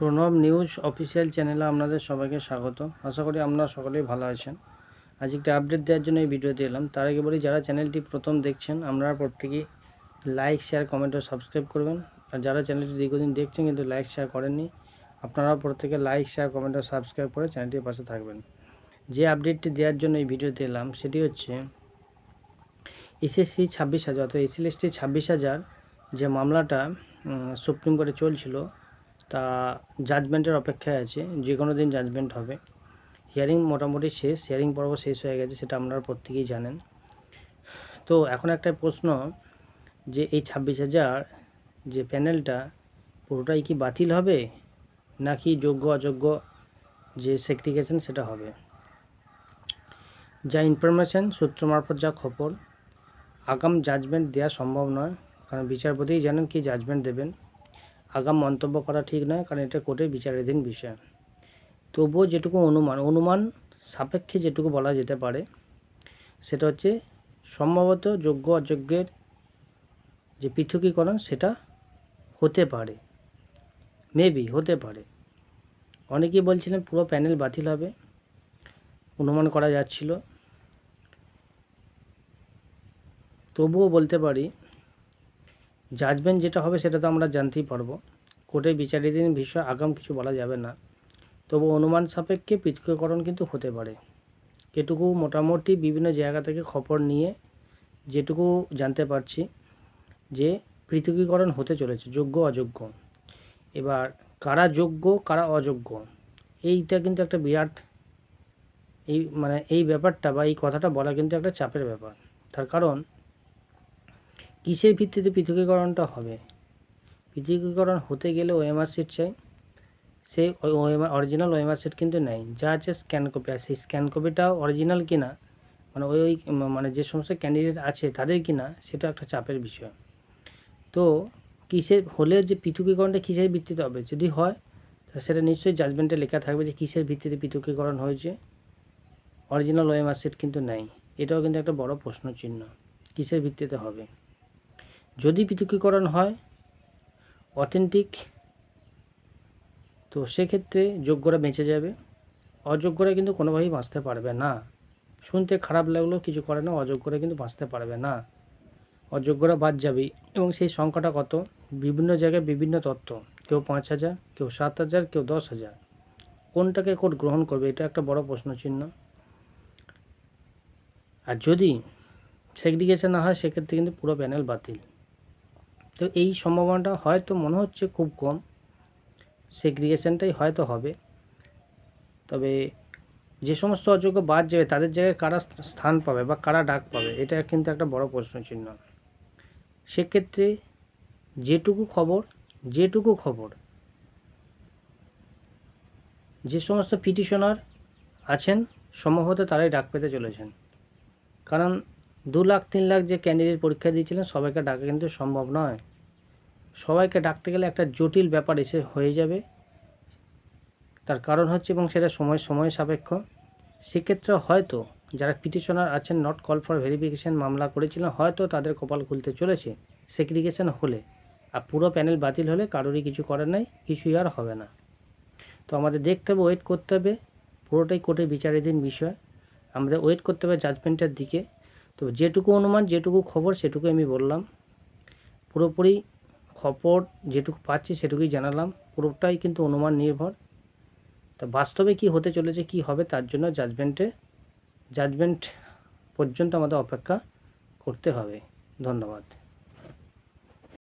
Pranab news official চ্যানেলে আপনাদের সবাইকে স্বাগত। আশা করি আপনারা সকলেই ভালো আছেন। আজ একটা আপডেট দেওয়ার জন্য এই ভিডিওতে এলাম। তার আগে বলি, যারা চ্যানেলটি প্রথম দেখছেন, আপনারা প্রত্যেকেই লাইক শেয়ার কমেন্ট ও সাবস্ক্রাইব করবেন। আর যারা চ্যানেলটি দীর্ঘদিন দেখছেন কিন্তু লাইক শেয়ার করেননি আপনারা প্রত্যেকে লাইক শেয়ার কমেন্ট ও সাবস্ক্রাইব করে চ্যানেলটির পাশে থাকবেন। যে আপডেটটি দেওয়ার জন্য এই ভিডিওতে এলাম, সেটি হচ্ছে এসএসসি ছাব্বিশ হাজার, অর্থাৎ এসএলএসটি ছাব্বিশ হাজার যে মামলাটা সুপ্রিম কোর্টে চলছিল তা জাজমেন্টের অপেক্ষায় আছে যে কোনো দিন জাজমেন্ট হবে। হিয়ারিং মোটামুটি শেষ হিয়ারিং পর্ব শেষ হয়ে গেছে, সেটা আপনারা প্রত্যেকেই জানেন। তো এখন একটা প্রশ্ন, যে এই ছাব্বিশ হাজার যে প্যানেলটা পুরোটাই কি বাতিল হবে? নাকি যোগ্য, অযোগ্য যে সেক্রিগেশন সেটা হবে? যা ইনফরমেশন সূত্র মারফত যা খবর, আগাম জাজমেন্ট দেওয়া সম্ভব নয়। কারণ বিচারপতিই জানেন কি জাজমেন্ট দেবেন। আগাম মন্তব্য করা ঠিক নয়, কারণ এটা কোর্টের বিচারাধীন বিষয়। তবুও যেটুকু অনুমান অনুমান সাপেক্ষে যেটুকু বলা যেতে পারে, সেটা হচ্ছে সম্ভবত যোগ্য অযোগ্যের যে পৃথকীকরণ, সেটা হতে পারে। মেবি হতে পারে। অনেকেই বলছিলেন পুরো প্যানেল বাতিল হবে, অনুমান করা যাচ্ছিল। তবুও বলতে পারি জাজমেন্ট যেটা হবে সেটা তো আমরা জানতেই পারব। কোর্টের বিচারাধীন বিষয় আগাম কিছু বলা যাবে না। তবু অনুমান সাপেক্ষে পৃথকীকরণ কিন্তু হতে পারে। এটুকু মোটামুটি বিভিন্ন জায়গা থেকে খবর নিয়ে যেটুকু জানতে পারছি যে পৃথকীকরণ হতে চলেছে, যোগ্য, অযোগ্য। এবার কারা যোগ্য, কারা অযোগ্য? এইটা কিন্তু একটা বিরাট এই মানে এই ব্যাপারটা বা এই কথাটা বলা কিন্তু একটা চাপের ব্যাপার। তার কারণ কিসের ভিত্তিতে পৃথকীকরণটা হবে? পৃথকীকরণ হতে গেলে ওএমআর সিট চাই। সেই ওএমআর অরিজিনাল ওএমআর সিট কিন্তু নেই। যা আছে স্ক্যান কপি আর সেই স্ক্যান কপিটাও অরিজিনাল কিনা মানে ওই ওই মানে যে সমস্ত ক্যান্ডিডেট আছে তাদের কিনা, সেটা একটা চাপের বিষয়। তো কিসের, হলে যে পৃথকীকরণটা কিসের ভিত্তিতে হবে? যদি হয়, তা সেটা নিশ্চয়ই জাজমেন্টে লেখা থাকবে যে কিসের ভিত্তিতে পৃথকীকরণ হয়েছে। অরিজিনাল ওএমআর সিট কিন্তু নেই। এটাও কিন্তু একটা বড় প্রশ্ন চিহ্ন কিসের ভিত্তিতে হবে? যদি পৃথকীকরণ হয় অথেন্টিক তো সেক্ষেত্রে যোগ্যরা বেঁচে যাবে। অযোগ্যরা কিন্তু কোনোভাবেই বাঁচতে পারবে না। শুনতে খারাপ লাগলেও কিছু করে না, অযোগ্যরা কিন্তু বাঁচতে পারবে না। অযোগ্যরা বাদ যাবেই এবং সেই সংখ্যাটা কত? বিভিন্ন জায়গায় বিভিন্ন তথ্য কেউ পাঁচ হাজার, কেউ সাত হাজার, কেউ দশ হাজার। কোনটাকে কোর্ট গ্রহণ করবে? এটা একটা বড় প্রশ্ন চিহ্ন আর যদি সেগ্রিগেশন না হয়, সেক্ষেত্রে কিন্তু পুরো প্যানেল বাতিল। তো এই সম্ভাবনাটা হয়তো মনে হচ্ছে খুব কম। সেগ্রিগেশনটাই হয়তো হবে। তবে যে সমস্ত অযোগ্য বাদ যাবে, তাদের জায়গায় কারা স্থান পাবে বা কারা ডাক পাবে, এটা কিন্তু একটা বড় প্রশ্ন চিহ্ন। সেক্ষেত্রে যেটুকু খবর যেটুকু খবর, যে সমস্ত পিটিশনার আছেন, সম্ভবত তারাই ডাক পেতে চলেছেন। কারণ দু লাখ, তিন লাখ যে ক্যান্ডিডেট পরীক্ষা দিয়েছিলেন, সবাইকে ডাকা কিন্তু সম্ভব নয়। সবাইকে ডাকতে গেলে একটা জটিল ব্যাপার এসে হয়ে যাবে। তার কারণ হচ্ছে এবং সেটা সময় সময় সাপেক্ষ। সেক্ষেত্রে হয়তো যারা পিটিশনার আছেন নট কল ফর ভেরিফিকেশান মামলা করেছিলেন হয়তো তাদের কপাল খুলতে চলেছে। সেগ্রিগেশন হলে আর পুরো প্যানেল বাতিল হলে কারোরই কিছু করার নাই, কিছুই আর হবে না। তো আমাদের দেখতে হবে ওয়েট করতে হবে। পুরোটাই কোর্টের বিচারাধীন বিষয়। আমাদের ওয়েট করতে হবে জাজমেন্টের দিকে। তো যেটুকু অনুমান, যেটুকু খবর সেটুকু আমি বললাম। পুরোপুরি খবর যেটুকু পাচ্ছি সেটুকুই জানালাম। পুরোটাই কিন্তু অনুমান নির্ভর। তা বাস্তবে কি হতে চলেছে, কি হবে তার জন্য জাজমেন্টে জাজমেন্ট পর্যন্ত আমাদের অপেক্ষা করতে হবে। ধন্যবাদ।